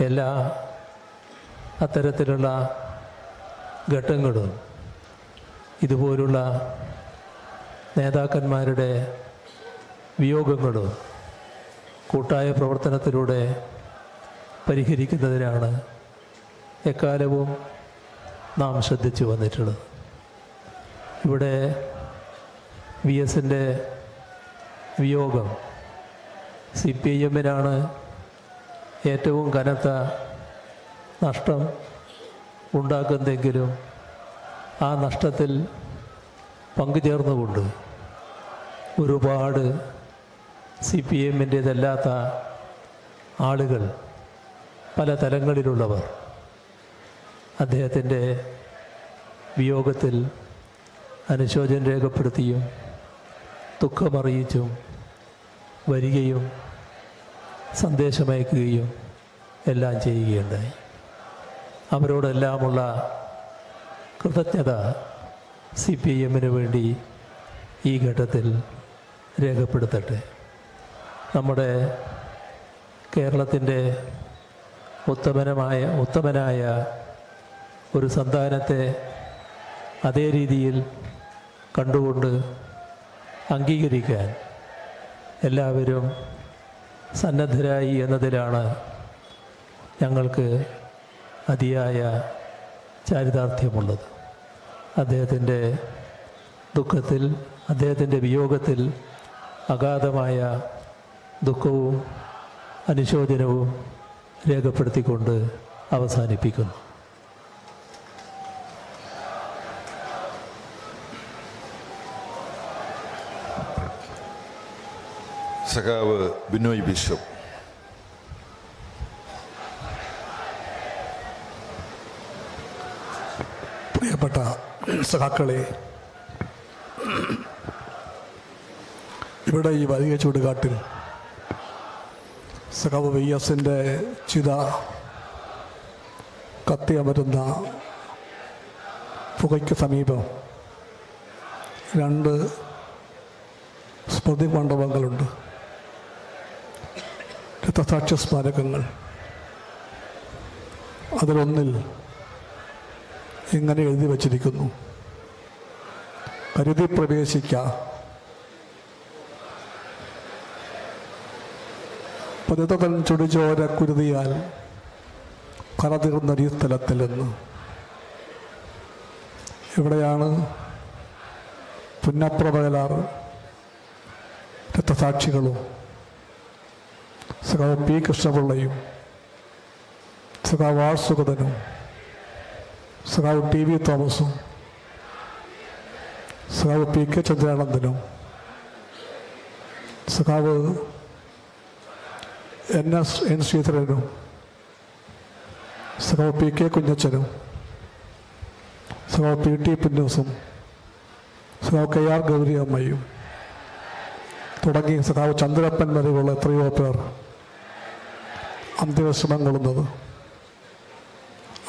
എല്ലാ അത്തരത്തിലുള്ള ഘട്ടങ്ങളും ഇതുപോലുള്ള നേതാക്കന്മാരുടെ വിയോഗങ്ങളും കൂട്ടായ പ്രവർത്തനത്തിലൂടെ പരിഹരിക്കുന്നതിനാണ് എക്കാലവും നാം ശ്രദ്ധിച്ചു വന്നിട്ടുള്ളത്. ഇവിടെ വി എസിന്റെ വിയോഗം സി പി ഐ എമ്മിനാണ് ഏറ്റവും കനത്ത നഷ്ടം ഉണ്ടാക്കുന്നെങ്കിലും ആ നഷ്ടത്തിൽ പങ്കുചേർന്നുകൊണ്ട് ഒരുപാട് സി പി എമ്മിന്റേതല്ലാത്ത ആളുകൾ പല തലങ്ങളിലുള്ളവർ അദ്ദേഹത്തിന്റെ വിയോഗത്തിൽ അനുശോചനം രേഖപ്പെടുത്തിയും ദുഃഖമറിയിച്ചും വരികയും സന്ദേശമയക്കുകയും എല്ലാം ചെയ്യുകയുണ്ടായി. അവരോടെല്ലാമുള്ള കൃതജ്ഞത സി പി എമ്മിന് വേണ്ടി ഈ ഘട്ടത്തിൽ രേഖപ്പെടുത്തട്ടെ. നമ്മുടെ കേരളത്തിന്റെ ഉത്തമനമായ ഉത്തമനായ ഒരു സന്താനത്തെ അതേ രീതിയിൽ കണ്ടുകൊണ്ട് അംഗീകരിക്കാൻ എല്ലാവരും സന്നദ്ധരായി എന്നതിലാണ് ഞങ്ങൾക്ക് അതിയായ ചാരിതാർത്ഥ്യമുള്ളത്. അദ്ദേഹത്തിന്റെ ദുഃഖത്തിൽ അദ്ദേഹത്തിന്റെ വിയോഗത്തിൽ അഗാധമായ ദുഃഖവും അനുശോചനവും രേഖപ്പെടുത്തിക്കൊണ്ട് അവസാനിപ്പിക്കുന്നു. സഖാവ് ബിനോയ് ബിഷപ്പ്. പ്രിയപ്പെട്ട സഖാക്കളെ ഇവിടെ ഈ വലിയ ചൂടുകാട്ടിൽ സഖാവ് വി എസിന്റെ ചിത കത്തിയമരുന്ന പുകയ്ക്ക് സമീപം രണ്ട് സ്മൃതി മണ്ഡപങ്ങളുണ്ട്. രക്തസാക്ഷ്യ സ്മാരകങ്ങൾ. അതിലൊന്നിൽ ഇങ്ങനെ എഴുതി വച്ചിരിക്കുന്നു. കരുതി പ്രവേശിക്ക. പതിതൻ ചുടിചോര കുരുതിയാൽ കറതീർന്നൊരു സ്ഥലത്തിൽ നിന്ന്. ഇവിടെയാണ് പുന്നപ്രവയലാർ രക്തസാക്ഷികളും സഖാവ് പി. കൃഷ്ണപിള്ളയും സഖാവ് ആർ സുഗതനും സഖാവ് ടി. വി. തോമസും സഖാവ് പി. കെ. ചന്ദ്രാനന്ദനും സഖാവ് എൻ. എസ്. എൻ. ശ്രീധരനും സഖാവ് പി. കെ. കുഞ്ഞച്ചനും സഖാവ് പി. ടി. പുന്നൂസും സഖാവ് കെ. ആർ. ഗൗരി അമ്മയും തുടങ്ങി സഖാവ് ചന്ദ്രപ്പൻ വരെയുള്ള എത്രയോ പേർ അന്ത്യവിശ്രമം കൊള്ളുന്നത്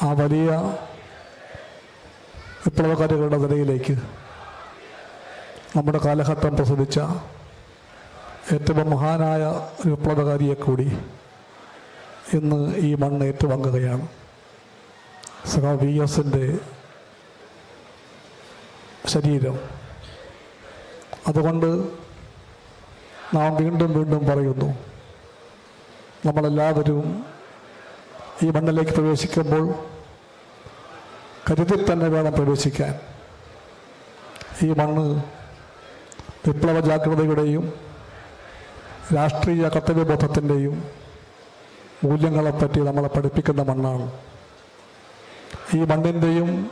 ആ വലിയ വിപ്ലവകാരികളുടെ നിലയിലേക്ക് നമ്മുടെ കാലഘട്ടം പ്രസവിച്ച ഏറ്റവും മഹാനായ വിപ്ലവകാരിയെ കൂടി ഇന്ന് ഈ മണ്ണ് ഏറ്റുവാങ്ങുകയാണ്. സഖാ വി എസിന്റെ ശരീരം. അതുകൊണ്ട് നാം വീണ്ടും വീണ്ടും പറയുന്നു നമ്മളെല്ലാവരും ഈ മണ്ണിലേക്ക് പ്രവേശിക്കുമ്പോൾ കരുതി തന്നെ വേണം പ്രവേശിക്കാൻ. ഈ മണ്ണ് വിപ്ലവ ജാഗ്രതയുടെയും രാഷ്ട്രീയ കർത്തവ്യബോധത്തിന്റെയും മൂല്യങ്ങളെപ്പറ്റി നമ്മളെ പഠിപ്പിക്കുന്ന മണ്ണാണ്. ഈ മണ്ണിന്റെയും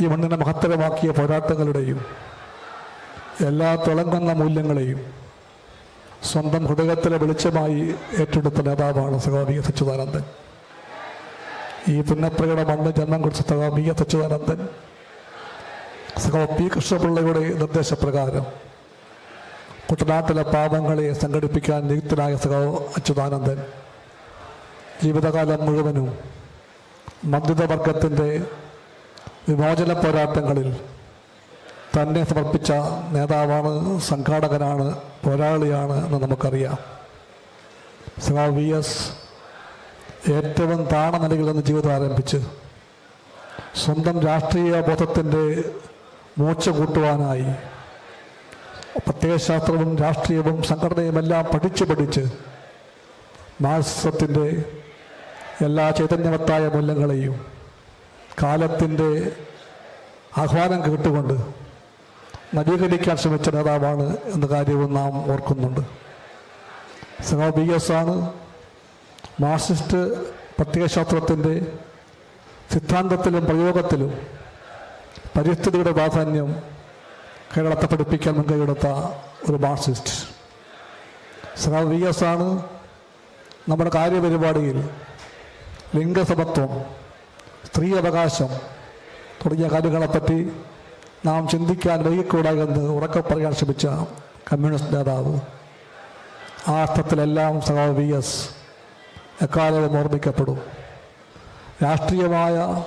ഈ മണ്ണിനെ മഹത്തരമാക്കിയ പോരാട്ടങ്ങളുടെയും എല്ലാ തിളങ്ങുന്ന മൂല്യങ്ങളെയും സ്വന്തം ഹൃദയത്തിലെ വെളിച്ചമായി ഏറ്റെടുത്ത നേതാവാണ് സഖാവിക സച്ചിദാനന്ദൻ ഈ പുന്നപ്രകട മണ്ണ് ജന്മം കുറിച്ച സഖാ വി എസ് അച്യുതാനന്ദൻ. സഖാ പി കൃഷ്ണപിള്ളയുടെ നിർദ്ദേശപ്രകാരം കുട്ടനാട്ടിലെ പാപങ്ങളെ സംഘടിപ്പിക്കാൻ നിയുക്തനായ സഖാവ് അച്യുതാനന്ദൻ ജീവിതകാലം മുഴുവനും മന്ദിതവർഗത്തിന്റെ വിമോചന പോരാട്ടങ്ങളിൽ തന്നെ സമർപ്പിച്ച നേതാവാണ് സംഘാടകനാണ് പോരാളിയാണ് എന്ന് നമുക്കറിയാം. സഖാവ് വി എസ് ഏറ്റവും താണ നിലയിൽ നിന്ന് ജീവിതം ആരംഭിച്ച് സ്വന്തം രാഷ്ട്രീയ ബോധത്തിന്റെ മൂച്ച കൂട്ടുവാനായി പ്രത്യയശാസ്ത്രവും രാഷ്ട്രീയവും സംഘടനയും എല്ലാം പഠിച്ച് പഠിച്ച് മാസത്തിന്റെ എല്ലാ ചൈതന്യവത്തായ മൂല്യങ്ങളെയും കാലത്തിന്റെ ആഹ്വാനം കേട്ടുകൊണ്ട് നവീകരിക്കാൻ ശ്രമിച്ച നേതാവാണ് എന്ന കാര്യവും നാം ഓർക്കുന്നുണ്ട്. സിനോ ബി എസ് ആണ് മാർസിസ്റ്റ് പ്രത്യയശാസ്ത്രത്തിന്റെ സിദ്ധാന്തത്തിലും പ്രയോഗത്തിലും പരിസ്ഥിതിയുടെ പ്രാധാന്യം കേരളത്തെ പഠിപ്പിക്കാൻ മുൻകൈയെടുത്ത ഒരു മാർസിസ്റ്റ് സിനോ ബി എസ് ആണ് നമ്മുടെ കാര്യപരിപാടിയിൽ ലിംഗസമത്വം സ്ത്രീ അവകാശം തുടങ്ങിയ കാര്യങ്ങളെപ്പറ്റി നാം ചിന്തിക്കാൻ വൈകിക്കൂടാ എന്ന് ഉറക്കെ പറയാൻ ശ്രമിച്ച കമ്മ്യൂണിസ്റ്റ് നേതാവ്. ആ അർത്ഥത്തിലെല്ലാം സഖാവ് വി എസ് എക്കാലവും ഓർമ്മിക്കപ്പെടും. രാഷ്ട്രീയമായ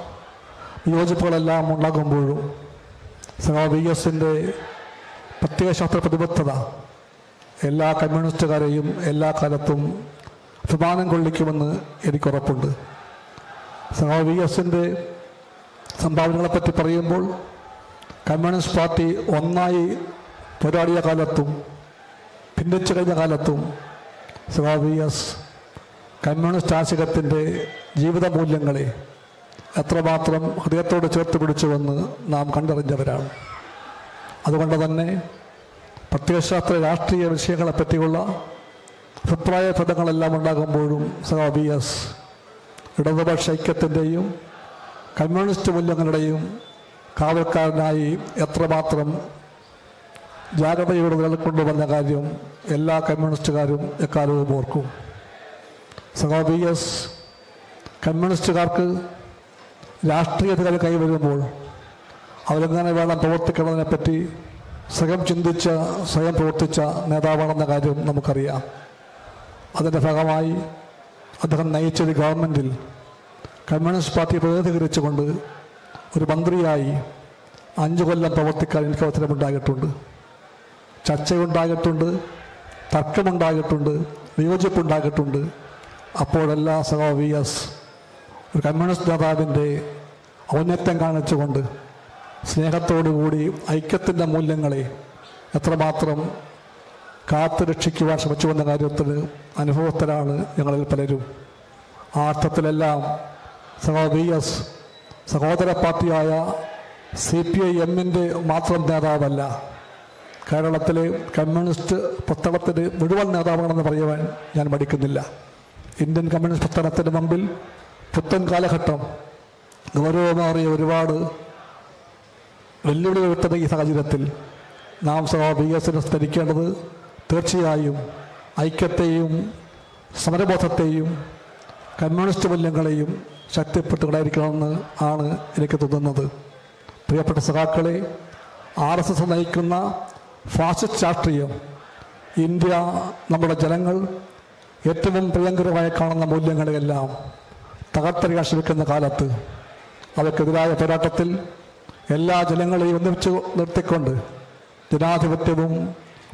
വിയോജിപ്പുകളെല്ലാം ഉണ്ടാകുമ്പോഴും സഖാവ് വി എസിന്റെ പ്രത്യയശാസ്ത്ര പ്രതിബദ്ധത എല്ലാ കമ്മ്യൂണിസ്റ്റുകാരെയും എല്ലാ കാലത്തും അഭിമാനം കൊള്ളിക്കുമെന്ന് എനിക്കുറപ്പുണ്ട്. സഖാവ് വി എസിന്റെ സംഭാവനകളെപ്പറ്റി പറയുമ്പോൾ കമ്മ്യൂണിസ്റ്റ് പാർട്ടി ഒന്നായി പോരാടിയ കാലത്തും ഭിന്നിച്ചു കഴിഞ്ഞ കാലത്തും വി എസ് കമ്മ്യൂണിസ്റ്റ് ആശയത്തിന്റെ ജീവിത മൂല്യങ്ങളെ എത്രമാത്രം ഹൃദയത്തോട് ചേർത്ത് പിടിച്ചുവെന്ന് നാം കണ്ടറിഞ്ഞവരാണ്. അതുകൊണ്ട് തന്നെ പ്രത്യയശാസ്ത്ര രാഷ്ട്രീയ വിഷയങ്ങളെപ്പറ്റിയുള്ള അഭിപ്രായ ഫലങ്ങളെല്ലാം ഉണ്ടാകുമ്പോഴും വി എസ് ഇടതുപക്ഷ ഐക്യത്തിന്റെയും കമ്മ്യൂണിസ്റ്റ് മൂല്യങ്ങളുടെയും കാവൽക്കാരനായി എത്രമാത്രം ജാഗ്രതയോടെ നിലകൊണ്ടുവന്ന കാര്യം എല്ലാ കമ്മ്യൂണിസ്റ്റുകാരും എക്കാലവും ഓർക്കും. സഹോ ബി എസ് കമ്മ്യൂണിസ്റ്റുകാർക്ക് രാഷ്ട്രീയത്തിൽ കൈവരുമ്പോൾ അവരെങ്ങനെ വേണം പ്രവർത്തിക്കണമെന്നതിനെപ്പറ്റി സ്വയം ചിന്തിച്ച സ്വയം പ്രവർത്തിച്ച നേതാവാണെന്ന കാര്യം നമുക്കറിയാം. അതിന്റെ ഭാഗമായി അദ്ദേഹം നയിച്ചൊരു ഗവൺമെന്റിൽ കമ്മ്യൂണിസ്റ്റ് പാർട്ടിയെ പ്രതിനിധീകരിച്ചുകൊണ്ട് ഒരു മന്ത്രിയായി അഞ്ചു കൊല്ലം പ്രവർത്തിക്കാൻ എനിക്ക് അവസരമുണ്ടായിട്ടുണ്ട്. ചർച്ചയുണ്ടായിട്ടുണ്ട് തർക്കമുണ്ടായിട്ടുണ്ട് വിയോജിപ്പുണ്ടായിട്ടുണ്ട്. അപ്പോഴെല്ലാം സഹോ വി എസ് ഒരു കമ്മ്യൂണിസ്റ്റ് നേതാവിന്റെ ഔന്നത്യം കാണിച്ചുകൊണ്ട് സ്നേഹത്തോടുകൂടി ഐക്യത്തിന്റെ മൂല്യങ്ങളെ എത്രമാത്രം കാത്തു രക്ഷിക്കുവാൻ ശ്രമിച്ചുവെന്ന കാര്യത്തിൽ അനുഭവത്തിലാണ് ഞങ്ങളിൽ പലരും. ആ അർത്ഥത്തിലെല്ലാം സഹോ വി എസ് സഹോദര പാർട്ടിയായ സി പി ഐ എമ്മിന്റെ മാത്രം നേതാവല്ല കേരളത്തിലെ കമ്മ്യൂണിസ്റ്റ് പ്രസ്ഥാനത്തിന്റെ മുഴുവൻ നേതാവാണെന്ന് പറയുവാൻ ഞാൻ മടിക്കുന്നില്ല. ഇന്ത്യൻ കമ്മ്യൂണിസ്റ്റ് പ്രസ്ഥാനത്തിന് മുമ്പിൽ പുത്തൻ കാലഘട്ടം ഗൗരവമേറിയ ഒരുപാട് വെല്ലുവിളികൾ വിട്ടുന്ന ഈ സാഹചര്യത്തിൽ നാം സഹ ബി എസ് സ്മരിക്കേണ്ടത് തീർച്ചയായും ഐക്യത്തെയും സമരബോധത്തെയും കമ്മ്യൂണിസ്റ്റ് മൂല്യങ്ങളെയും ശക്തിപ്പെട്ടുകൊണ്ടായിരിക്കണമെന്ന് ആണ് എനിക്ക് തോന്നുന്നത്. പ്രിയപ്പെട്ട സഖാക്കളെ ആർ എസ് എസ് നയിക്കുന്ന ഫാസിസ്റ്റ് രാഷ്ട്രീയം ഇന്ത്യ നമ്മുടെ ജനങ്ങൾ ഏറ്റവും പ്രിയങ്കരമായി കാണുന്ന മൂല്യങ്ങളെയെല്ലാം തകർത്തെറിയാൻ ശ്രമിക്കുന്ന കാലത്ത് അവയ്ക്കെതിരായ പോരാട്ടത്തിൽ എല്ലാ ജനങ്ങളെയും ഒന്നിച്ചു നിർത്തിക്കൊണ്ട് ജനാധിപത്യവും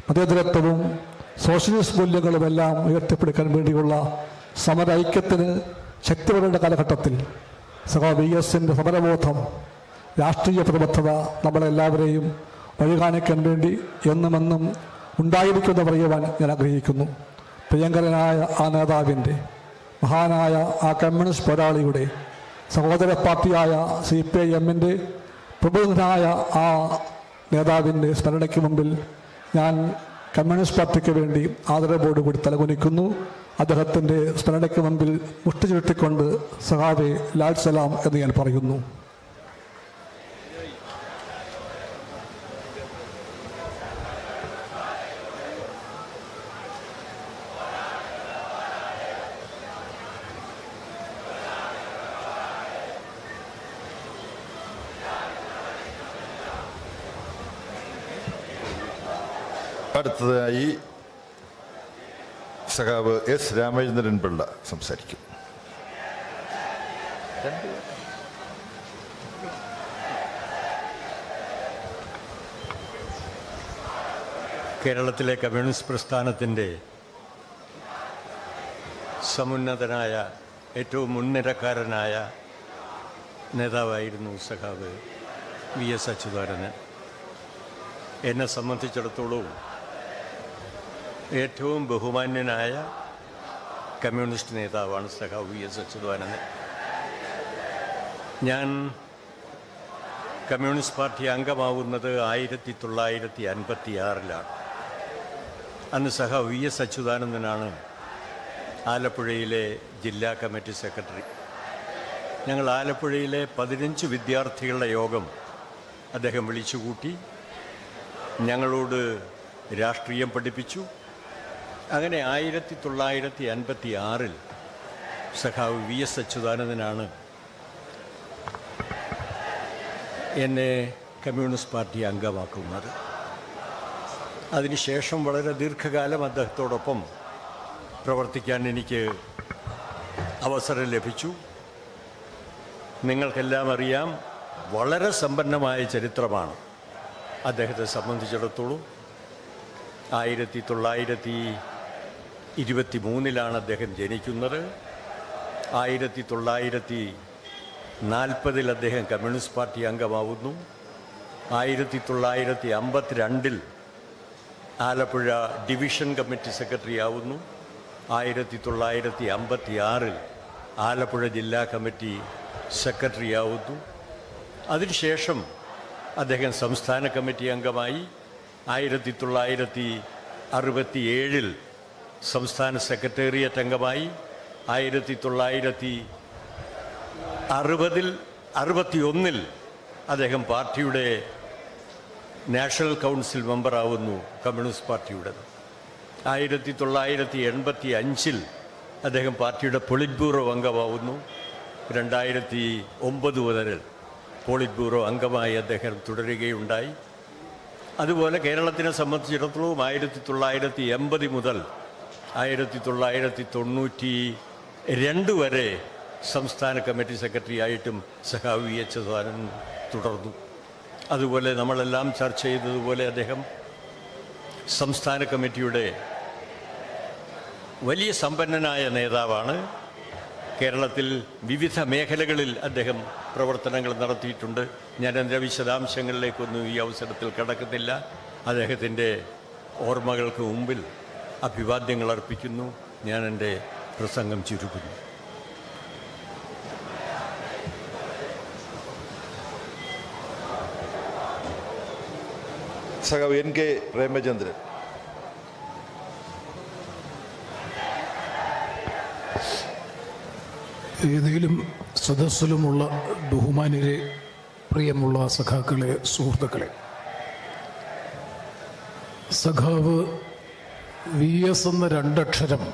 മതേതരത്വവും സോഷ്യലിസ്റ്റ് മൂല്യങ്ങളുമെല്ലാം ഉയർത്തിപ്പിടിക്കാൻ വേണ്ടിയുള്ള സമര ഐക്യത്തിന് ശക്തി വരേണ്ട കാലഘട്ടത്തിൽ സഹോ വി എസിന്റെ സമരബോധം രാഷ്ട്രീയ പ്രതിബദ്ധത നമ്മളെല്ലാവരെയും വഴികാണിക്കാൻ വേണ്ടി എന്നുമെന്നും ഉണ്ടായിരിക്കുമെന്ന് പറയുവാൻ ഞാൻ ആഗ്രഹിക്കുന്നു. പ്രിയങ്കരനായ ആ നേതാവിന്റെ മഹാനായ ആ കമ്മ്യൂണിസ്റ്റ് പോരാളിയുടെ സഹോദര പാർട്ടിയായ സി പി ഐ എമ്മിന്റെ പ്രബുദ്ധനായ ആ നേതാവിന്റെ സ്മരണയ്ക്ക് മുമ്പിൽ ഞാൻ കമ്മ്യൂണിസ്റ്റ് പാർട്ടിക്ക് വേണ്ടി ആദരവോടുകൂടി തലകുനിക്കുന്നു. അദ്ദേഹത്തിന്റെ സ്മരണയ്ക്ക് മുമ്പിൽ മുഷ്ടി ചുരുട്ടിക്കൊണ്ട് സഹാബെ ലാൽ സലാം എന്ന് ഞാൻ പറയുന്നു. അടുത്തതായി സഖാവ് എസ് രാമചന്ദ്രൻ പിള്ള സംസാരിക്കും കേരളത്തിലെ കമ്മ്യൂണിസ്റ്റ് പ്രസ്ഥാനത്തിന്റെ സമുന്നതനായ ഏറ്റവും മുൻനിരക്കാരനായ നേതാവായിരുന്നു സഖാവ് വി എസ് അച്യുതാരന് എന്നെ സംബന്ധിച്ചിടത്തോളം ഏറ്റവും ബഹുമാന്യനായ കമ്മ്യൂണിസ്റ്റ് നേതാവാണ് സഖാവ് വി എസ് അച്യുതാനന്ദൻ. ഞാൻ കമ്മ്യൂണിസ്റ്റ് പാർട്ടി അംഗമാവുന്നത് ആയിരത്തി തൊള്ളായിരത്തി അൻപത്തി ആറിലാണ് അന്ന് സഹ വി എസ് അച്യുതാനന്ദനാണ് ആലപ്പുഴയിലെ ജില്ലാ കമ്മിറ്റി സെക്രട്ടറി. ഞങ്ങൾ ആലപ്പുഴയിലെ പതിനഞ്ച് വിദ്യാർത്ഥികളുടെ യോഗം അദ്ദേഹം വിളിച്ചുകൂട്ടി. ഞങ്ങളോട് രാഷ്ട്രീയം പഠിപ്പിച്ചു. അങ്ങനെ ആയിരത്തി തൊള്ളായിരത്തി അൻപത്തി ആറിൽ സഖാവ് വി എസ് അച്യുതാനന്ദനാണ് എന്നെ കമ്മ്യൂണിസ്റ്റ് പാർട്ടി അംഗമാക്കുന്നത്. അതിനുശേഷം വളരെ ദീർഘകാലം അദ്ദേഹത്തോടൊപ്പം പ്രവർത്തിക്കാൻ എനിക്ക് അവസരം ലഭിച്ചു. നിങ്ങൾക്കെല്ലാം അറിയാം വളരെ സമ്പന്നമായ ചരിത്രമാണ് അദ്ദേഹത്തെ സംബന്ധിച്ചിടത്തോളം. ആയിരത്തി തൊള്ളായിരത്തി ഇരുപത്തി മൂന്നിലാണ് അദ്ദേഹം ജനിക്കുന്നത്. ആയിരത്തി തൊള്ളായിരത്തി നാൽപ്പതിൽ അദ്ദേഹം കമ്മ്യൂണിസ്റ്റ് പാർട്ടി അംഗമാവുന്നു. ആയിരത്തി തൊള്ളായിരത്തി അമ്പത്തിരണ്ടിൽ ആലപ്പുഴ ഡിവിഷൻ കമ്മിറ്റി സെക്രട്ടറി ആവുന്നു. ആയിരത്തി തൊള്ളായിരത്തി അമ്പത്തി ആറിൽ ആലപ്പുഴ ജില്ലാ കമ്മിറ്റി സെക്രട്ടറി ആവുന്നു. അതിനുശേഷം അദ്ദേഹം സംസ്ഥാന കമ്മിറ്റി അംഗമായി. ആയിരത്തി തൊള്ളായിരത്തി അറുപത്തി ഏഴിൽ സംസ്ഥാന സെക്രട്ടേറിയറ്റ് അംഗമായി ആയിരത്തി തൊള്ളായിരത്തി അറുപതിൽ അറുപത്തിയൊന്നിൽ അദ്ദേഹം പാർട്ടിയുടെ നാഷണൽ കൗൺസിൽ മെമ്പറാവുന്നു കമ്മ്യൂണിസ്റ്റ് പാർട്ടിയുടെ ആയിരത്തി തൊള്ളായിരത്തി എൺപത്തി അഞ്ചിൽ അദ്ദേഹം പാർട്ടിയുടെ പൊളിറ്റ് ബ്യൂറോ അംഗമാവുന്നു. രണ്ടായിരത്തി ഒമ്പത് മുതൽ പോളിറ്റ് ബ്യൂറോ അംഗമായി അദ്ദേഹം തുടരുകയുണ്ടായി. അതുപോലെ കേരളത്തിനെ സംബന്ധിച്ചിടത്തോളം ആയിരത്തി തൊള്ളായിരത്തി എൺപത് മുതൽ ആയിരത്തി തൊള്ളായിരത്തി തൊണ്ണൂറ്റി രണ്ട് വരെ സംസ്ഥാന കമ്മിറ്റി സെക്രട്ടറി ആയിട്ടും സഖാവ് വി എച്ച് സദാനന്ദൻ തുടർന്നു. അതുപോലെ നമ്മളെല്ലാം ചർച്ച ചെയ്തതുപോലെ അദ്ദേഹം സംസ്ഥാന കമ്മിറ്റിയുടെ വലിയ സമ്പന്നനായ നേതാവാണ്. കേരളത്തിൽ വിവിധ മേഖലകളിൽ അദ്ദേഹം പ്രവർത്തനങ്ങൾ നടത്തിയിട്ടുണ്ട്. ഞാൻ എന്റെ വിശദാംശങ്ങളിലേക്കൊന്നും ഈ അവസരത്തിൽ കടക്കുന്നില്ല അദ്ദേഹത്തിന്റെ ഓർമ്മകൾക്ക് മുമ്പിൽ അഭിവാദ്യങ്ങൾ അർപ്പിക്കുന്നു. ഞാൻ എന്റെ പ്രസംഗം ചുരുക്കുന്നു. സഖാവ് എൻ കെ പ്രേമചന്ദ്രൻ. ഏതെങ്കിലും സദസ്സിലുമുള്ള ബഹുമാനരെ പ്രിയമുള്ള സഖാക്കളെ സുഹൃത്തുക്കളെ സഖാവ് വി എസ് എന്ന രണ്ടക്ഷരം.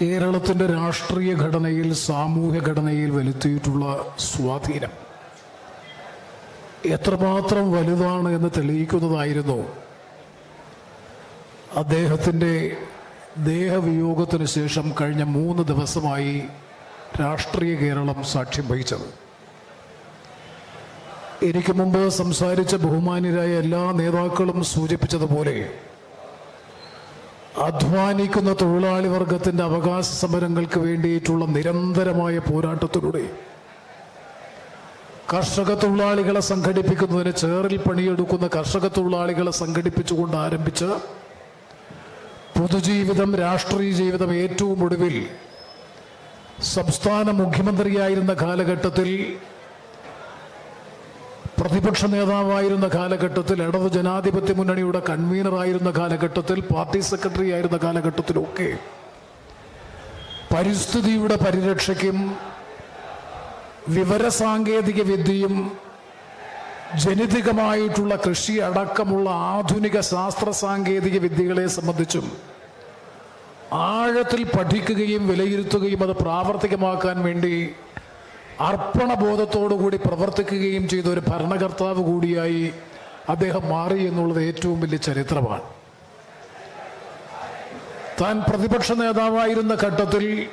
കേരളത്തിന്റെ രാഷ്ട്രീയ ഘടനയിൽ സാമൂഹ്യ ഘടനയിൽ വരുത്തിയിട്ടുള്ള സ്വാധീനം. എത്രമാത്രം വലുതാണ് എന്ന് തെളിയിക്കുന്നതായിരുന്നു അദ്ദേഹത്തിന്റെ ദേഹവിയോഗത്തിന് ശേഷം കഴിഞ്ഞ മൂന്ന് ദിവസമായി രാഷ്ട്രീയ കേരളം സാക്ഷ്യം വഹിച്ചത്. എനിക്ക് മുമ്പ് സംസാരിച്ച ബഹുമാന്യരായ എല്ലാ നേതാക്കളും സൂചിപ്പിച്ചതുപോലെ അധ്വാനിക്കുന്ന തൊഴിലാളി വർഗത്തിന്റെ അവകാശ സമരങ്ങൾക്ക് വേണ്ടിയിട്ടുള്ള നിരന്തരമായ പോരാട്ടത്തിലൂടെ കർഷക തൊഴിലാളികളെ സംഘടിപ്പിക്കുന്നതിന് ചേറിൽ പണിയെടുക്കുന്ന കർഷക തൊഴിലാളികളെ സംഘടിപ്പിച്ചുകൊണ്ട് ആരംഭിച്ച പൊതുജീവിതം രാഷ്ട്രീയ ജീവിതം ഏറ്റവും ഒടുവിൽ സംസ്ഥാന മുഖ്യമന്ത്രിയായിരുന്ന കാലഘട്ടത്തിൽ പ്രതിപക്ഷ നേതാവായിരുന്ന കാലഘട്ടത്തിൽ ഇടത് ജനാധിപത്യ മുന്നണിയുടെ കൺവീനറായിരുന്ന കാലഘട്ടത്തിൽ പാർട്ടി സെക്രട്ടറി ആയിരുന്ന കാലഘട്ടത്തിലൊക്കെ പരിസ്ഥിതിയുടെ പരിരക്ഷയ്ക്കും വിവരസാങ്കേതിക വിദ്യയും ജനിതകമായിട്ടുള്ള കൃഷി അടക്കമുള്ള ആധുനിക ശാസ്ത്ര സാങ്കേതിക വിദ്യകളെ സംബന്ധിച്ചും ആഴത്തിൽ പഠിക്കുകയും വിലയിരുത്തുകയും അത് പ്രാവർത്തികമാക്കാൻ വേണ്ടി അർപ്പണബോധത്തോടുകൂടി പ്രവർത്തിക്കുകയും ചെയ്ത ഒരു ഭരണകർത്താവ് കൂടിയായി അദ്ദേഹം മാറി എന്നുള്ളത് ഏറ്റവും വലിയ ചരിത്രമാണ്. താൻ പ്രതിപക്ഷ നേതാവായിരുന്ന ഘട്ടത്തിൽ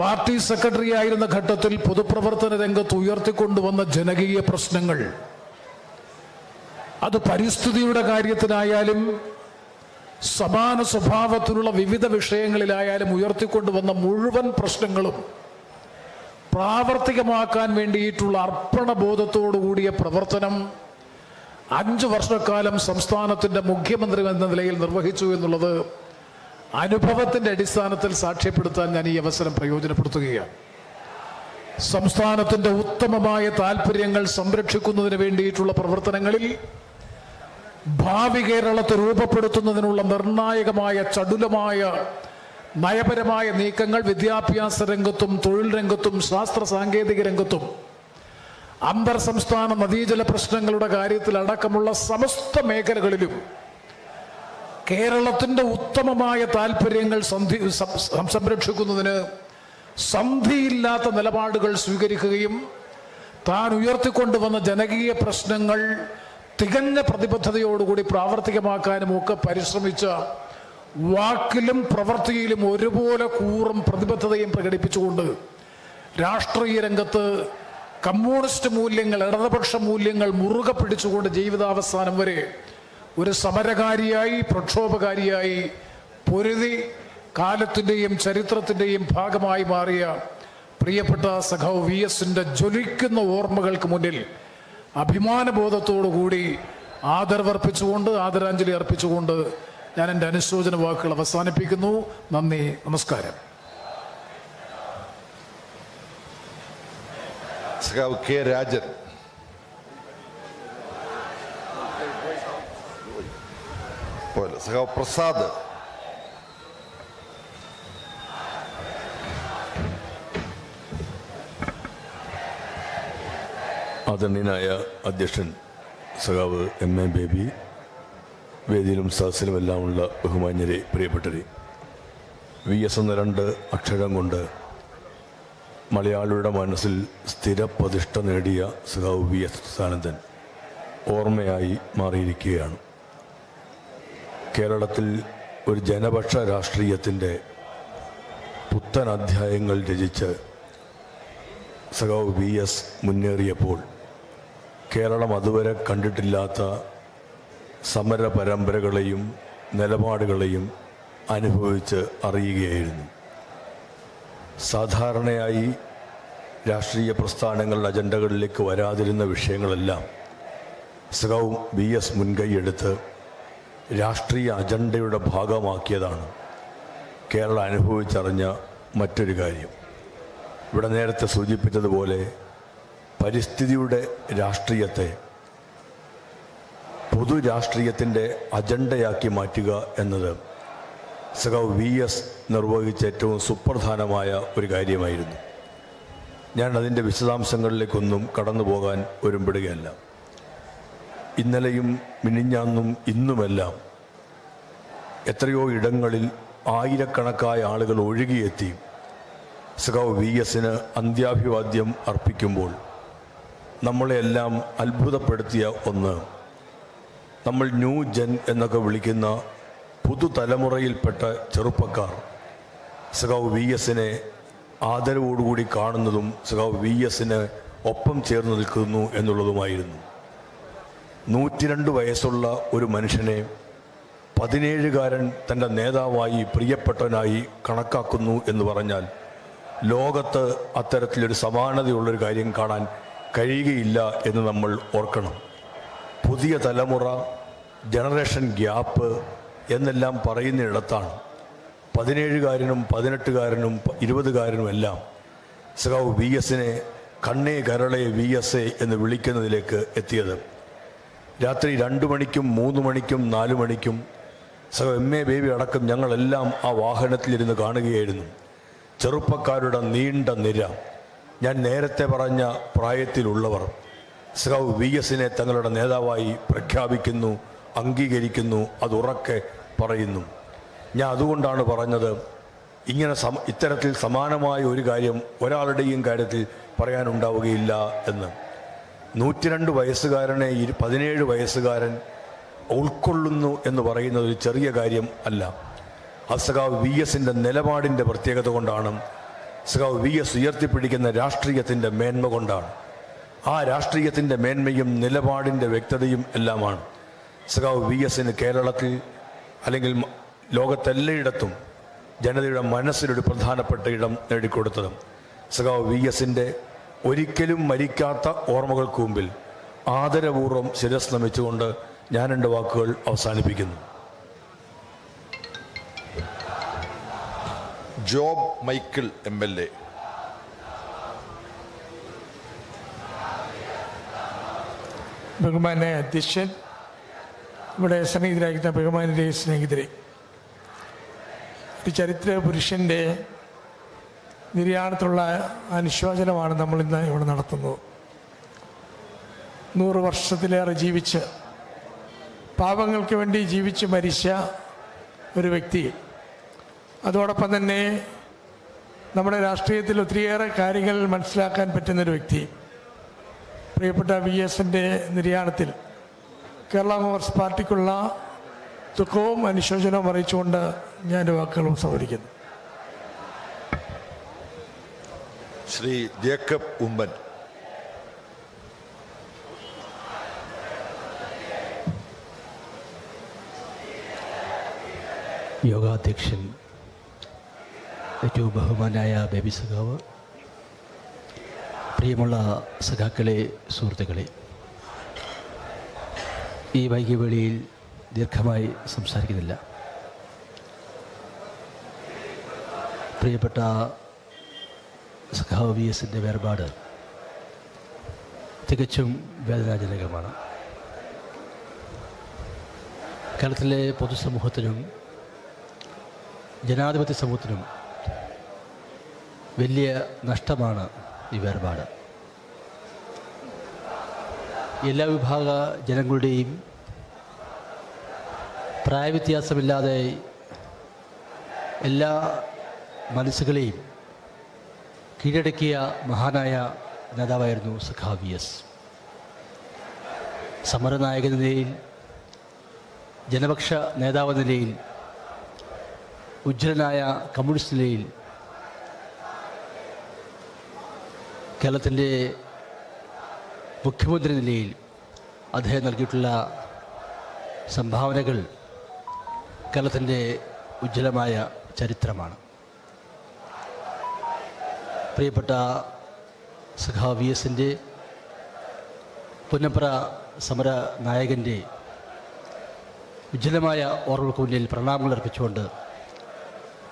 പാർട്ടി സെക്രട്ടറി ആയിരുന്ന ഘട്ടത്തിൽ പൊതുപ്രവർത്തന രംഗത്ത് ഉയർത്തിക്കൊണ്ടുവന്ന ജനകീയ പ്രശ്നങ്ങൾ. അത് പരിസ്ഥിതിയുടെ കാര്യത്തിലായാലും സമാന സ്വഭാവത്തിലുള്ള വിവിധ വിഷയങ്ങളിലായാലും ഉയർത്തിക്കൊണ്ടുവന്ന മുഴുവൻ പ്രശ്നങ്ങളും പ്രാവർത്തികമാക്കാൻ വേണ്ടിയിട്ടുള്ള അർപ്പണബോധത്തോടു കൂടിയ പ്രവർത്തനം അഞ്ച് വർഷക്കാലം സംസ്ഥാനത്തിന്റെ മുഖ്യമന്ത്രി എന്ന നിലയിൽ നിർവഹിച്ചു എന്നുള്ളത് അനുഭവത്തിന്റെ അടിസ്ഥാനത്തിൽ സാക്ഷ്യപ്പെടുത്താൻ ഞാൻ ഈ അവസരം പ്രയോജനപ്പെടുത്തുകയാണ്. സംസ്ഥാനത്തിന്റെ ഉത്തമമായ താല്പര്യങ്ങൾ സംരക്ഷിക്കുന്നതിന് വേണ്ടിയിട്ടുള്ള പ്രവർത്തനങ്ങളിൽ ഭാവി കേരളത്തെ രൂപപ്പെടുത്തുന്നതിനുള്ള നിർണായകമായ ചടുലമായ നയപരമായ നീക്കങ്ങൾ വിദ്യാഭ്യാസ രംഗത്തും തൊഴിൽ രംഗത്തും ശാസ്ത്ര സാങ്കേതിക രംഗത്തും അന്തർ സംസ്ഥാന നദീജല പ്രശ്നങ്ങളുടെ കാര്യത്തിൽ അടക്കമുള്ള സമസ്ത മേഖലകളിലും കേരളത്തിന്റെ ഉത്തമമായ താല്പര്യങ്ങൾ സന്ധി സംരക്ഷിക്കുന്നതിന് സന്ധിയില്ലാത്ത നിലപാടുകൾ സ്വീകരിക്കുകയും താൻ ഉയർത്തിക്കൊണ്ടുവന്ന ജനകീയ പ്രശ്നങ്ങൾ തികഞ്ഞ പ്രതിബദ്ധതയോടുകൂടി പ്രാവർത്തികമാക്കാനും ഒക്കെ പരിശ്രമിച്ച വാക്കിലും പ്രവൃത്തിയിലും ഒരുപോലെ കൂറും പ്രതിബദ്ധതയും പ്രകടിപ്പിച്ചുകൊണ്ട് രാഷ്ട്രീയ രംഗത്ത് കമ്മ്യൂണിസ്റ്റ് മൂല്യങ്ങൾ ഇടതുപക്ഷ മൂല്യങ്ങൾ മുറുകെ പിടിച്ചുകൊണ്ട് ജീവിതാവസാനം വരെ ഒരു സമരകാരിയായി പ്രക്ഷോഭകാരിയായി പൊരുതി കാലത്തിന്റെയും ചരിത്രത്തിന്റെയും ഭാഗമായി മാറിയ പ്രിയപ്പെട്ട സഖാവ് വി എസിന്റെ ജ്വലിക്കുന്ന ഓർമ്മകൾക്ക് മുന്നിൽ അഭിമാനബോധത്തോടു കൂടി ആദരവർപ്പിച്ചുകൊണ്ട് ആദരാഞ്ജലി അർപ്പിച്ചുകൊണ്ട് ഞാൻ എന്റെ അനുശോചന വാക്കുകൾ അവസാനിപ്പിക്കുന്നു. നന്ദി നമസ്കാരം. സഖാവ് കെ രാജൻ. പോയല്ലോ സഖാവ് പ്രസാദ്. ആദരണീയനായ അധ്യക്ഷൻ സഖാവ് എം എ ബേബി. വേദിയിലും സദസ്സിലുമെല്ലാമുള്ള ബഹുമാന്യരെ പ്രിയപ്പെട്ടരെ വി എസ് എന്ന രണ്ട് അക്ഷരം കൊണ്ട് മലയാളിയുടെ മനസ്സിൽ സ്ഥിരപ്രതിഷ്ഠ നേടിയ സഖാവ് വി എസ് സാനന്ദൻ ഓർമ്മയായി മാറിയിരിക്കുകയാണ്. കേരളത്തിൽ ഒരു ജനപക്ഷ രാഷ്ട്രീയത്തിന്റെ പുത്തൻ അധ്യായങ്ങൾ രചിച്ച് സഖാവ് വി എസ് മുന്നേറിയപ്പോൾ കേരളം അതുവരെ കണ്ടിട്ടില്ലാത്ത സമര പരമ്പരകളെയും നിലപാടുകളെയും അനുഭവിച്ച് അറിയുകയായിരുന്നു. സാധാരണയായി രാഷ്ട്രീയ പ്രസ്ഥാനങ്ങളുടെ അജണ്ടകളിലേക്ക് വരാതിരുന്ന വിഷയങ്ങളെല്ലാം സഖാവ് ബി എസ് മുൻകൈയെടുത്ത് രാഷ്ട്രീയ അജണ്ടയുടെ ഭാഗമാക്കിയതാണ് കേരളം അനുഭവിച്ചറിഞ്ഞ മറ്റൊരു കാര്യം. ഇവിടെ നേരത്തെ സൂചിപ്പിച്ചതുപോലെ പരിസ്ഥിതിയുടെ രാഷ്ട്രീയത്തെ പൊതു രാഷ്ട്രീയത്തിന്റെ അജണ്ടയാക്കി മാറ്റുക എന്നത് സഖാവ് വി എസ് നിർവഹിച്ച ഏറ്റവും സുപ്രധാനമായ ഒരു കാര്യമായിരുന്നു. ഞാൻ അതിന്റെ വിശദാംശങ്ങളിലേക്കൊന്നും കടന്നു പോകാൻ ഒരുമ്പെടുകയല്ല. ഇന്നലെയും മിനിഞ്ഞാന്നും ഇന്നുമെല്ലാം എത്രയോ ഇടങ്ങളിൽ ആയിരക്കണക്കായ ആളുകൾ ഒഴുകിയെത്തി സഖാവ് വി എസിന് അന്ത്യാഭിവാദ്യം അർപ്പിക്കുമ്പോൾ നമ്മളെല്ലാം അത്ഭുതപ്പെടുത്തിയ ഒന്ന് നമ്മൾ ന്യൂ ജെൻ എന്നൊക്കെ വിളിക്കുന്ന പുതുതലമുറയിൽപ്പെട്ട ചെറുപ്പക്കാർ. സഖാവ് വി എസിനെ ആദരവോടുകൂടി കാണുന്നതും സഖാവ് വി എസിന് ഒപ്പം ചേർന്ന് നിൽക്കുന്നു എന്നുള്ളതുമായിരുന്നു. നൂറ്റിരണ്ട് വയസ്സുള്ള ഒരു മനുഷ്യനെ പതിനേഴുകാരൻ തന്റെ നേതാവായി പ്രിയപ്പെട്ടവനായി കണക്കാക്കുന്നു എന്ന് പറഞ്ഞാൽ ലോകത്ത് അത്തരത്തിലൊരു സമാനതയുള്ളൊരു കാര്യം കാണാൻ കഴിയുകയില്ല എന്ന് നമ്മൾ ഓർക്കണം. പുതിയ തലമുറ ജനറേഷൻ ഗ്യാപ്പ് എന്നെല്ലാം പറയുന്നിടത്താണ് പതിനേഴുകാരനും പതിനെട്ടുകാരനും ഇരുപതുകാരനും എല്ലാം സഖാവ് വി എസിനെ കണ്ണേ കരളെ വി എസ് എ എന്ന് വിളിക്കുന്നതിലേക്ക് എത്തിയത്. രാത്രി രണ്ട് മണിക്കും മൂന്ന് മണിക്കും നാല് മണിക്കും സഹ എം എ ബേബി അടക്കം ഞങ്ങളെല്ലാം ആ വാഹനത്തിലിരുന്ന് കാണുകയായിരുന്നു. ചെറുപ്പക്കാരുടെ നീണ്ട നിര. ഞാൻ നേരത്തെ പറഞ്ഞ പ്രായത്തിലുള്ളവർ. സഖാവ് വി എസിനെ തങ്ങളുടെ നേതാവായി പ്രഖ്യാപിക്കുന്നു അംഗീകരിക്കുന്നു അതുറക്കെ പറയുന്നു. ഞാൻ അതുകൊണ്ടാണ് പറഞ്ഞത് ഇങ്ങനെ സമ ഇത്തരത്തിൽ സമാനമായ ഒരു കാര്യം ഒരാളുടെയും കാര്യത്തിൽ പറയാനുണ്ടാവുകയില്ല എന്ന്. നൂറ്റിരണ്ട് വയസ്സുകാരനെ ഇരു പതിനേഴ് വയസ്സുകാരൻ ഉൾക്കൊള്ളുന്നു എന്ന് പറയുന്നത് ഒരു ചെറിയ കാര്യം അല്ല. അത് സഖാവ് വി എസിന്റെ നിലപാടിന്റെ പ്രത്യേകത കൊണ്ടാണ് സഖാവ് വി എസ് ഉയർത്തിപ്പിടിക്കുന്ന രാഷ്ട്രീയത്തിന്റെ മേന്മ കൊണ്ടാണ്. ആ രാഷ്ട്രീയത്തിന്റെ മേന്മയും നിലപാടിന്റെ വ്യക്തതയും എല്ലാമാണ്. സഖാവ് വി എസിന് കേരളത്തിൽ അല്ലെങ്കിൽ ലോകത്തെല്ലയിടത്തും ജനതയുടെ മനസ്സിലൊരു പ്രധാനപ്പെട്ട ഇടം നേടിക്കൊടുത്തതും സഖാവ് വി എസിന്റെ ഒരിക്കലും മരിക്കാത്ത ഓർമ്മകൾക്ക് മുമ്പിൽ ആദരപൂർവം ശിരസ് നമിച്ചുകൊണ്ട് ഞാൻ എന്റെ വാക്കുകൾ അവസാനിപ്പിക്കുന്നു. Job Michael M L A. ബഹുമാന്യ അധ്യക്ഷൻ ഇവിടെ സ്നേഹിതരായിരിക്കുന്ന ബഹുമാനരെ സ്നേഹിതരെ ഒരു ചരിത്ര പുരുഷന്റെ നിര്യാണത്തിലുള്ള അനുശോചനമാണ് നമ്മൾ ഇന്ന് ഇവിടെ നടത്തുന്നത്. നൂറ് വർഷത്തിലേറെ ജീവിച്ച് പാപങ്ങൾക്ക് വേണ്ടി ജീവിച്ച് മരിച്ച ഒരു വ്യക്തി. അതോടൊപ്പം തന്നെ നമ്മുടെ രാഷ്ട്രീയത്തിൽ ഒത്തിരിയേറെ കാര്യങ്ങൾ മനസ്സിലാക്കാൻ പറ്റുന്നൊരു വ്യക്തി. പ്രിയപ്പെട്ട വി എസിന്റെ നിര്യാണത്തിൽ കേരള കോൺഗ്രസ് പാർട്ടിക്കുള്ള ദുഃഖവും അനുശോചനവും അറിയിച്ചുകൊണ്ട് ഞാൻ വാക്കുകളും വാക്കുകൾ സംവദിക്കുന്നു ശ്രീ ജേക്കബ് ഉമ്മൻ. യോഗാധ്യക്ഷൻ ഏറ്റവും ബഹുമാനായ ബേബി സഖാവ് പ്രിയമുള്ള സഖാക്കളെ സുഹൃത്തുക്കളെ ഈ വൈകിയവേളിയിൽ ദീർഘമായി സംസാരിക്കുന്നില്ല. പ്രിയപ്പെട്ട സഖാവ് വി എസിന്റെ വേർപാട് തികച്ചും വേദനാജനകമാണ്. കേരളത്തിലെ പൊതുസമൂഹത്തിനും ജനാധിപത്യ സമൂഹത്തിനും വലിയ നഷ്ടമാണ് ഈ വേർപാട്. എല്ലാ വിഭാഗ ജനങ്ങളുടെയും പ്രായവ്യത്യാസമില്ലാതെ എല്ലാ മനസ്സുകളെയും കീഴടക്കിയ മഹാനായ നേതാവായിരുന്നു സഖാവിയസ് വി എസ്. സമരനായക നിലയിൽ ജനപക്ഷ നേതാവ് നിലയിൽ ഉജ്ജ്വലനായ കമ്മ്യൂണിസ്റ്റ് നിലയിൽ കേരളത്തിന്റെ മുഖ്യമന്ത്രി നിലയിൽ അദ്ദേഹം നൽകിയിട്ടുള്ള സംഭാവനകൾ കേരളത്തിന്റെ ഉജ്ജ്വലമായ ചരിത്രമാണ്. പ്രിയപ്പെട്ട സഖാ വി എസിന്റെ പുന്നപ്ര സമര നായകന്റെ ഉജ്ജ്വലമായ ഓർമ്മകൾക്ക് മുന്നിൽ പ്രണാമങ്ങൾ അർപ്പിച്ചുകൊണ്ട്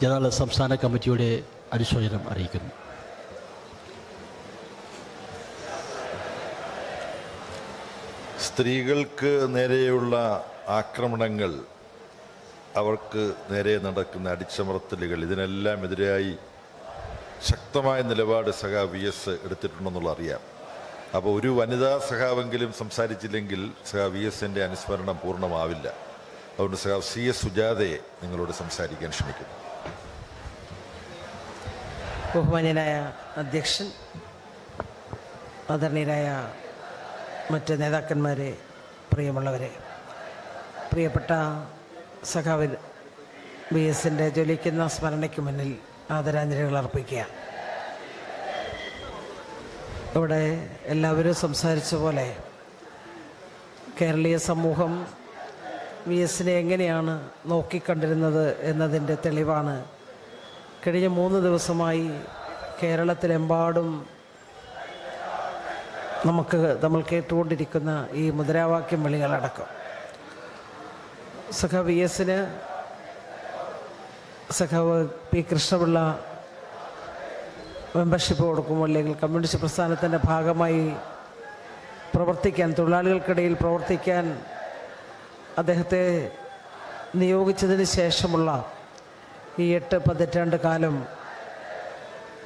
ജനറൽ സംസ്ഥാന കമ്മിറ്റിയുടെ അനുശോചനം അറിയിക്കുന്നു. സ്ത്രീകൾക്ക് നേരെയുള്ള ആക്രമണങ്ങൾ അവർക്ക് നേരെ നടക്കുന്ന അടിച്ചമർത്തലുകൾ ഇതിനെല്ലാം എതിരായി ശക്തമായ നിലപാട് സഖാ വി എസ് എടുത്തിട്ടുണ്ടെന്നുള്ള അറിയാം. അപ്പോൾ ഒരു വനിതാ സഖാവെങ്കിലും സംസാരിച്ചില്ലെങ്കിൽ സഖാ വി എസിന്റെ അനുസ്മരണം പൂർണമാവില്ല. അതുകൊണ്ട് സഖാവ് സി എസ് സുജാതയെ നിങ്ങളോട് സംസാരിക്കാൻ ക്ഷണിക്കുന്നു. ബഹുമാന്യനായ അധ്യക്ഷൻ ആദരണീയരായ മറ്റ് നേതാക്കന്മാരെ പ്രിയമുള്ളവരെ പ്രിയപ്പെട്ട സഖാവിൽ ബി എസിന്റെ ജ്വലിക്കുന്ന സ്മരണയ്ക്ക് മുന്നിൽ ആദരാഞ്ജലികൾ അർപ്പിക്കുക. ഇവിടെ എല്ലാവരും സംസാരിച്ച പോലെ കേരളീയ സമൂഹം വി എസിനെ എങ്ങനെയാണ് നോക്കിക്കണ്ടിരുന്നത് എന്നതിന്റെ തെളിവാണ്. കഴിഞ്ഞ മൂന്ന് ദിവസമായി കേരളത്തിലെമ്പാടും നമുക്ക് നമ്മൾ കേട്ടുകൊണ്ടിരിക്കുന്ന ഈ മുദ്രാവാക്യം വിളികളടക്കം. സഖാവ് വി എസിന് സഖാവ് പി കൃഷ്ണപിള്ള മെമ്പർഷിപ്പ് കൊടുക്കും അല്ലെങ്കിൽ കമ്മ്യൂണിസ്റ്റ് പ്രസ്ഥാനത്തിന്റെ ഭാഗമായി പ്രവർത്തിക്കാൻ തൊഴിലാളികൾക്കിടയിൽ പ്രവർത്തിക്കാൻ അദ്ദേഹത്തെ നിയോഗിച്ചതിന് ശേഷമുള്ള ഈ എട്ട് പതിറ്റാണ്ട് കാലം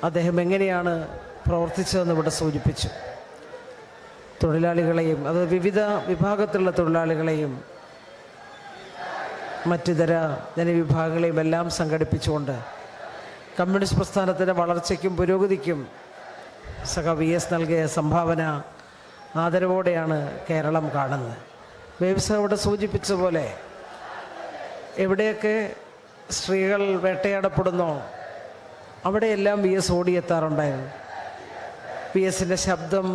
അദ്ദേഹം എങ്ങനെയാണ് പ്രവർത്തിച്ചതെന്ന് ഇവിടെ സൂചിപ്പിച്ചു. തൊഴിലാളികളെയും അത് വിവിധ വിഭാഗത്തിലുള്ള തൊഴിലാളികളെയും മറ്റിതര ജനവിഭാഗങ്ങളെയും എല്ലാം സംഘടിപ്പിച്ചുകൊണ്ട് കമ്മ്യൂണിസ്റ്റ് പ്രസ്ഥാനത്തിന്റെ വളർച്ചയ്ക്കും പുരോഗതിക്കും സഹ വി എസ് നൽകിയ സംഭാവന ആദരവോടെയാണ് കേരളം കാണുന്നത്. വേവ്സ് അവിടെ സൂചിപ്പിച്ചതുപോലെ എവിടെയൊക്കെ സ്ത്രീകൾ വേട്ടയാടപ്പെടുന്നോ അവിടെയെല്ലാം വി എസ് ഓടിയെത്താറുണ്ടായിരുന്നു. വി എസിന്റെ ശബ്ദം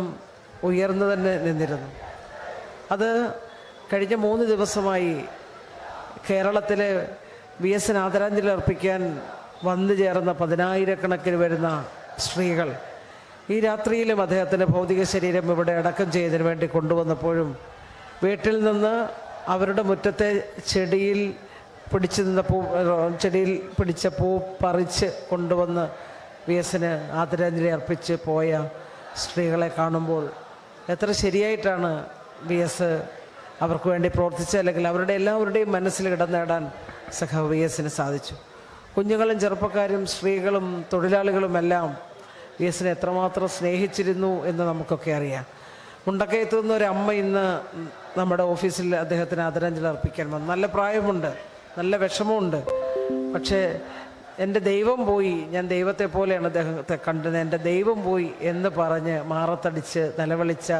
ഉയർന്നു തന്നെ നിന്നിരുന്നു. അത് കഴിഞ്ഞ മൂന്ന് ദിവസമായി കേരളത്തിലെ വി എസിന് ആദരാഞ്ജലി അർപ്പിക്കാൻ വന്നു ചേർന്ന പതിനായിരക്കണക്കിന് വരുന്ന സ്ത്രീകൾ ഈ രാത്രിയിലും അദ്ദേഹത്തിന്റെ ഭൗതിക ശരീരം ഇവിടെ അടക്കം ചെയ്തതിന് വേണ്ടി കൊണ്ടുവന്നപ്പോഴും വീട്ടിൽ നിന്ന് അവരുടെ മുറ്റത്തെ ചെടിയിൽ പിടിച്ചു നിന്ന പൂ ചെടിയിൽ പിടിച്ച പൂ പറിച്ച് കൊണ്ടുവന്ന് വി എസിന് ആദരാഞ്ജലി അർപ്പിച്ച് പോയ സ്ത്രീകളെ കാണുമ്പോൾ എത്ര ശരിയായിട്ടാണ് വി എസ് അവർക്ക് വേണ്ടി പ്രവർത്തിച്ച അല്ലെങ്കിൽ അവരുടെ എല്ലാവരുടെയും മനസ്സിൽ ഇടം നേടാൻ സഖാവ് വി എസിന് സാധിച്ചു. കുഞ്ഞുങ്ങളും ചെറുപ്പക്കാരും സ്ത്രീകളും തൊഴിലാളികളുമെല്ലാം വി എസിനെ എത്രമാത്രം സ്നേഹിച്ചിരുന്നു എന്ന് നമുക്കൊക്കെ അറിയാം. മുണ്ടക്കയത്ത് നിന്ന് ഒരു അമ്മ ഇന്ന് നമ്മുടെ ഓഫീസിൽ അദ്ദേഹത്തിന് ആദരാഞ്ജലി അർപ്പിക്കാൻ വന്നു. നല്ല പ്രായമുണ്ട് നല്ല വിഷമമുണ്ട്. പക്ഷേ എന്റെ ദൈവം പോയി ഞാൻ ദൈവത്തെ പോലെയാണ് അദ്ദേഹത്തെ കണ്ടത്. എന്റെ ദൈവം പോയി എന്ന് പറഞ്ഞ് മാറത്തടിച്ച് നിലവിളിച്ച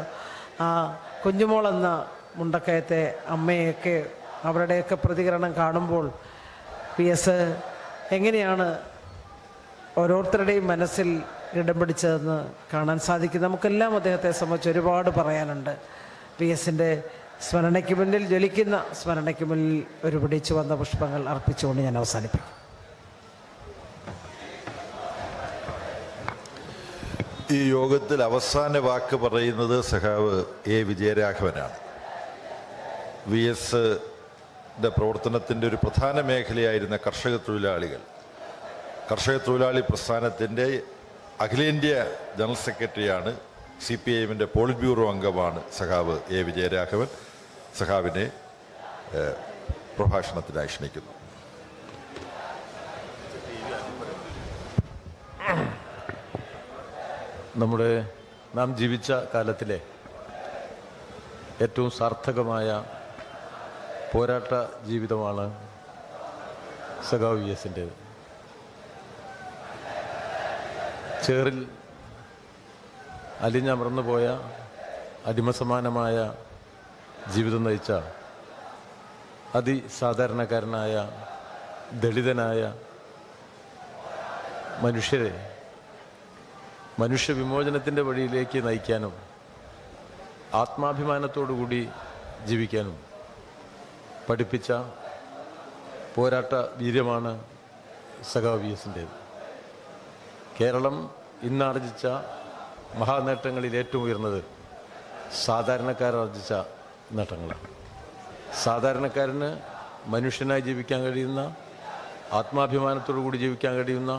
ആ കുഞ്ഞുമോളെന്ന മുണ്ടക്കയത്തെ അമ്മയൊക്കെ അവരുടെയൊക്കെ പ്രതികരണം കാണുമ്പോൾ പി എസ് എങ്ങനെയാണ് ഓരോരുത്തരുടെയും മനസ്സിൽ ഇടം പിടിച്ചതെന്ന് കാണാൻ സാധിക്കും. നമുക്കെല്ലാം അദ്ദേഹത്തെ സംബന്ധിച്ച് ഒരുപാട് പറയാനുണ്ട്. പി എസിന്റെ സ്മരണയ്ക്ക് മുന്നിൽ ജ്വലിക്കുന്ന സ്മരണയ്ക്ക് മുന്നിൽ ഒരു പിടിച്ചു വന്ന പുഷ്പങ്ങൾ അർപ്പിച്ചുകൊണ്ട് ഞാൻ അവസാനിപ്പിക്കും. ഈ യോഗത്തിൽ അവസാന വാക്ക് പറയുന്നത് സഹാവ് എ വിജയരാഘവനാണ്. വി എസ് പ്രവർത്തനത്തിന്റെ ഒരു പ്രധാന മേഖലയായിരുന്ന കർഷക തൊഴിലാളികൾ. കർഷക തൊഴിലാളി പ്രസ്ഥാനത്തിന്റെ അഖിലേന്ത്യാ ജനറൽ സെക്രട്ടറിയാണ് സി പി ഐ എമ്മിന്റെ പോളിറ്റ് ബ്യൂറോ അംഗമാണ് സഖാവ് എ വിജയരാഘവൻ. സഖാവിനെ പ്രഭാഷണത്തിനായി ക്ഷണിക്കുന്നു. നമ്മുടെ നാം ജീവിച്ച കാലത്തിലെ ഏറ്റവും സാർത്ഥകമായ പോരാട്ട ജീവിതമാണ് സഖാവ് വി എസിന്റേത് ചേറിൽ അലിഞ്ഞമർന്നു പോയ അടിമസമാനമായ ജീവിതം നയിച്ച അതിസാധാരണക്കാരനായ ദളിതനായ മനുഷ്യരെ മനുഷ്യ വിമോചനത്തിന്റെ വഴിയിലേക്ക് നയിക്കാനും ആത്മാഭിമാനത്തോടുകൂടി ജീവിക്കാനും പഠിപ്പിച്ച പോരാട്ട വീര്യമാണ് സഖാവ് വി എസിന്റേത് കേരളം ഇന്നാർജിച്ച മഹാനേട്ടങ്ങളിൽ ഏറ്റവും ഉയർന്നത് സാധാരണക്കാരാർജിച്ച നേട്ടങ്ങളാണ്. സാധാരണക്കാരന് മനുഷ്യനായി ജീവിക്കാൻ കഴിയുന്ന ആത്മാഭിമാനത്തോടു കൂടി ജീവിക്കാൻ കഴിയുന്ന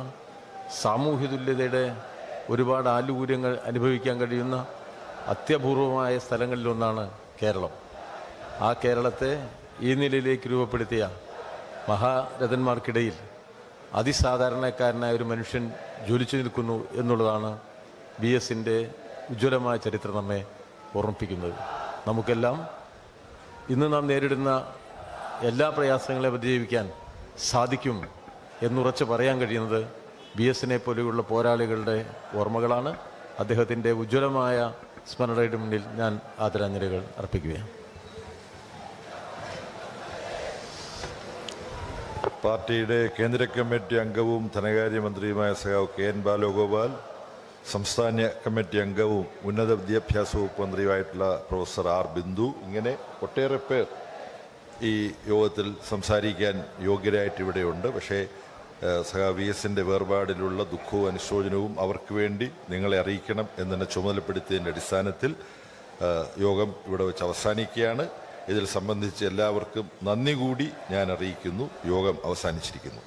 സാമൂഹ്യ തുല്യതയുടെ ഒരുപാട് ആനുകൂല്യങ്ങൾ അനുഭവിക്കാൻ കഴിയുന്ന അത്യപൂർവമായ സ്ഥലങ്ങളിലൊന്നാണ് കേരളം. ആ കേരളത്തെ ഈ നിലയിലേക്ക് രൂപപ്പെടുത്തിയ മഹാരഥന്മാർക്കിടയിൽ അതിസാധാരണക്കാരനായ ഒരു മനുഷ്യൻ ജ്വലിച്ചു നിൽക്കുന്നു എന്നുള്ളതാണ് ബി എസിന്റെ ഉജ്ജ്വലമായ ചരിത്രം നമ്മെ ഓർമ്മിപ്പിക്കുന്നത്. നമുക്കെല്ലാം ഇന്ന് നാം നേരിടുന്ന എല്ലാ പ്രയാസങ്ങളെ അതിജീവിക്കാൻ സാധിക്കും എന്നുറച്ച് പറയാൻ കഴിയുന്നത് ബി എസിനെ പോലെയുള്ള പോരാളികളുടെ ഓർമ്മകളാണ്. അദ്ദേഹത്തിന്റെ ഉജ്ജ്വലമായ സ്മരണയുടെ മുന്നിൽ ഞാൻ ആദരാഞ്ജലികൾ അർപ്പിക്കുകയാണ്. പാർട്ടിയുടെ കേന്ദ്ര കമ്മിറ്റി അംഗവും ധനകാര്യമന്ത്രിയുമായ സഖാവ് കെ എൻ ബാലഗോപാൽ സംസ്ഥാന കമ്മിറ്റി അംഗവും ഉന്നത വിദ്യാഭ്യാസ വകുപ്പ് മന്ത്രിയുമായിട്ടുള്ള പ്രൊഫസർ ആർ ബിന്ദു ഇങ്ങനെ ഒട്ടേറെ പേർ ഈ യോഗത്തിൽ സംസാരിക്കാൻ യോഗ്യരായിട്ട് ഇവിടെയുണ്ട്. പക്ഷേ സഖാ വി എസിന്റെ വേർപാടിലുള്ള ദുഃഖവും അനുശോചനവും അവർക്ക് വേണ്ടി നിങ്ങളെ അറിയിക്കണം എന്നെ ചുമതലപ്പെടുത്തിയതിന്റെ അടിസ്ഥാനത്തിൽ യോഗം ഇവിടെ വെച്ച് അവസാനിക്കുകയാണ്. ഇതിൽ സംബന്ധിച്ച് എല്ലാവർക്കും നന്ദി കൂടി ഞാൻ അറിയിക്കുന്നു. യോഗം അവസാനിച്ചിരിക്കുന്നു.